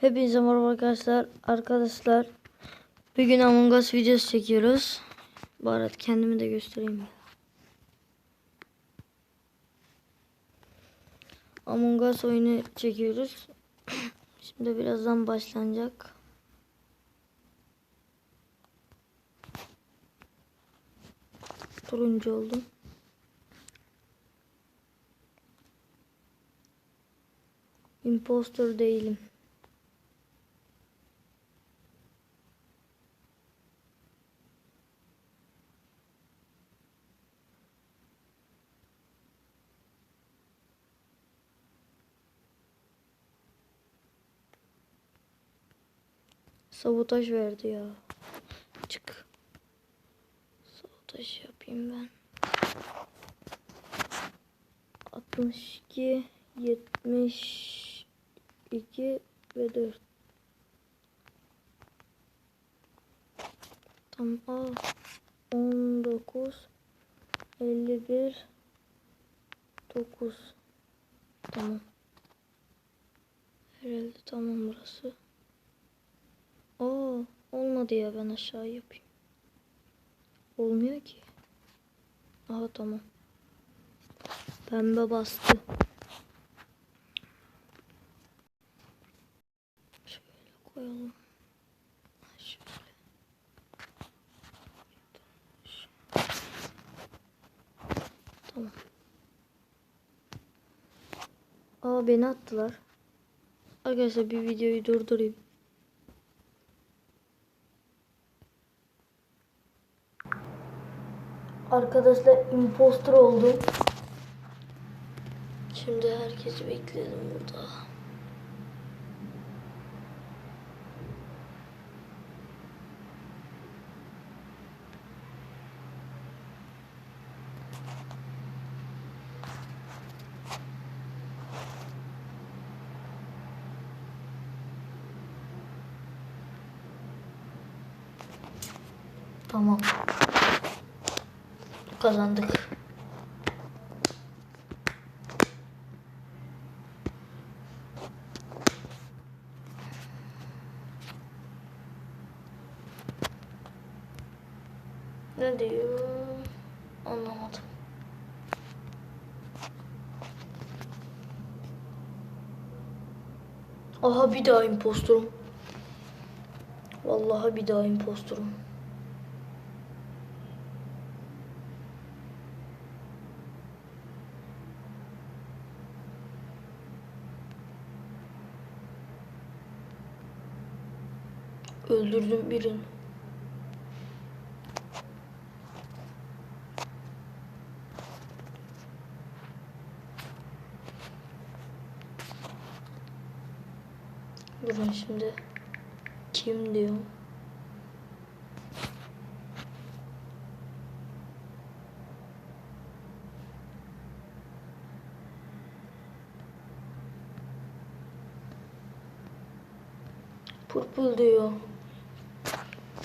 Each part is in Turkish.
Hepinize merhaba arkadaşlar. Arkadaşlar bugün Among Us videosu çekiyoruz. Bu kendimi de göstereyim. Among Us oyunu çekiyoruz. Şimdi birazdan başlanacak. Turuncu oldum. Imposter değilim. Sabotaj verdi ya. Çık. Sabotaj yapayım ben. 62 72 ve 4 Tam A 19 51 9 Tamam. Herhalde tamam burası. Olmadı ya ben aşağı yapayım. Olmuyor ki. Aha tamam. Pembe bastı. Şöyle koyalım. Şöyle. Tamam. Aa beni attılar. Arkadaşlar bir videoyu durdurayım. Arkadaşlar imposter oldum. Şimdi herkesi bekledim burada. Tamam. Kazandık. Ne diyor? Anlamadım. Aha bir daha impostorum. Vallahi bir daha impostorum. Öldürdüm birini. Durun şimdi. Kim diyor? Purple diyor.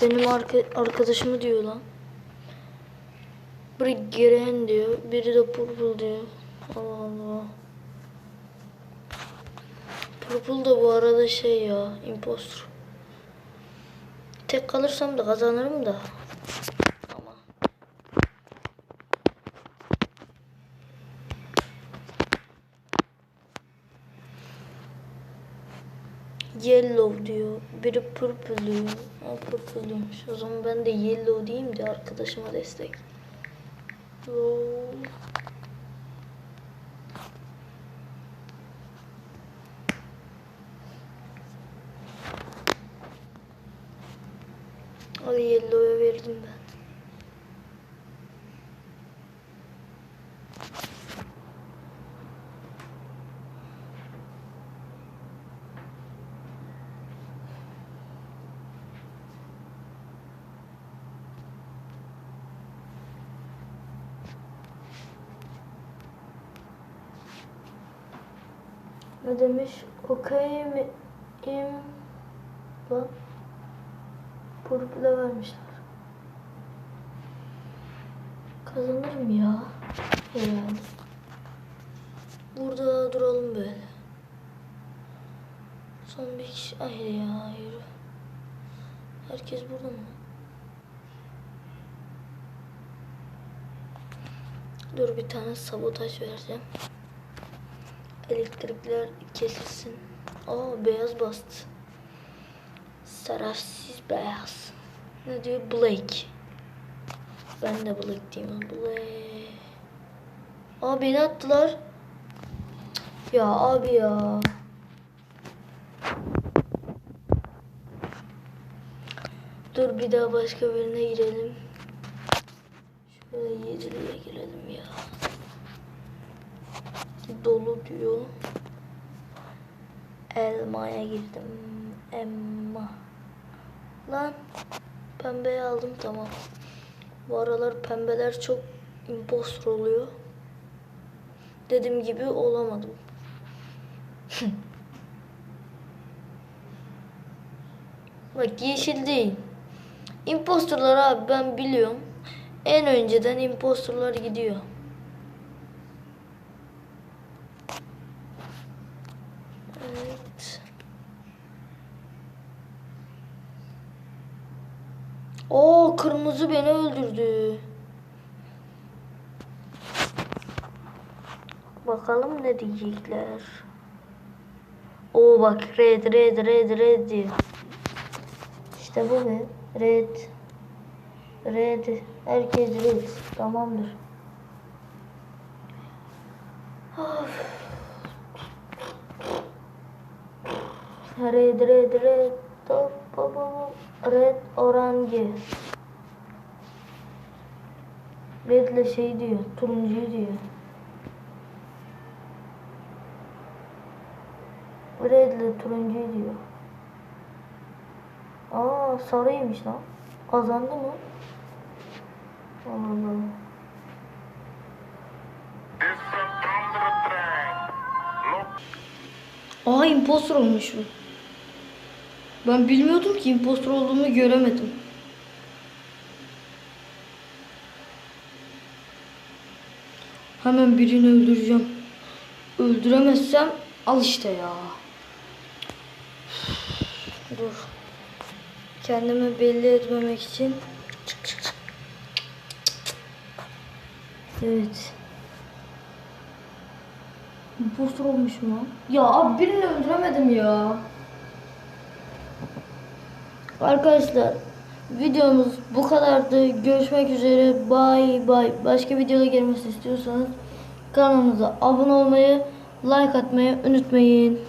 Benim arka, arkadaşımı diyor lan. Biri Giren diyor. Biri de Purple diyor. Allah Allah. Purple da bu arada şey ya. Impostor. Tek kalırsam da kazanırım da. Yellow diyor. Biri purple diyor. O purple diyormuş. O zaman ben de yellow diyeyim de arkadaşıma destek. Oo. Hadi yellow'a verdim ben. Ne demiş? Okey mi? im. Purple vermişler. Kazanırım ya. Herhalde. Burada duralım böyle. Son bir kişi. Ay ya yürü. Herkes burada mı? Dur bir tane sabotaj vereceğim. Elektrikler kesilsin. Aa beyaz bastı. Sarafsız beyaz. Ne diyor? Blake. Ben de Blake diyeyim. Blake. Aa beni attılar. Ya abi ya. Dur bir daha başka birine girelim. Şöyle yediliye girelim ya. Dolu diyor. Elmaya girdim. Emma. Lan pembeyi aldım tamam. Bu aralar pembeler çok impostor oluyor. Dediğim gibi olamadım. Bak yeşil değil. Impostorlar abi ben biliyorum. En önceden impostorlar gidiyor. Evet. Kırmızı beni öldürdü. Bakalım ne diyecekler. Oo bak red red red red diyor. İşte bu be. Red. Red. Herkes red. Tamamdır. Of. Red red red. Top. Red orange. Redle şey diyor. Turuncuyu diyor. Redle turuncuyu diyor. Aa sarıymış lan. Kazandı mı? Allah Allah. Aa impostor olmuş bu. Ben bilmiyordum ki impostor olduğumu göremedim. Hemen birini öldüreceğim. Öldüremezsem al işte ya. Dur. Kendimi belli etmemek için. Evet. Impostor olmuşum lan. Ya abi birini öldüremedim ya. Arkadaşlar videomuz bu kadardı. Görüşmek üzere. Bye bye. Başka videoda gelmesi istiyorsanız kanalımıza abone olmayı, like atmayı unutmayın.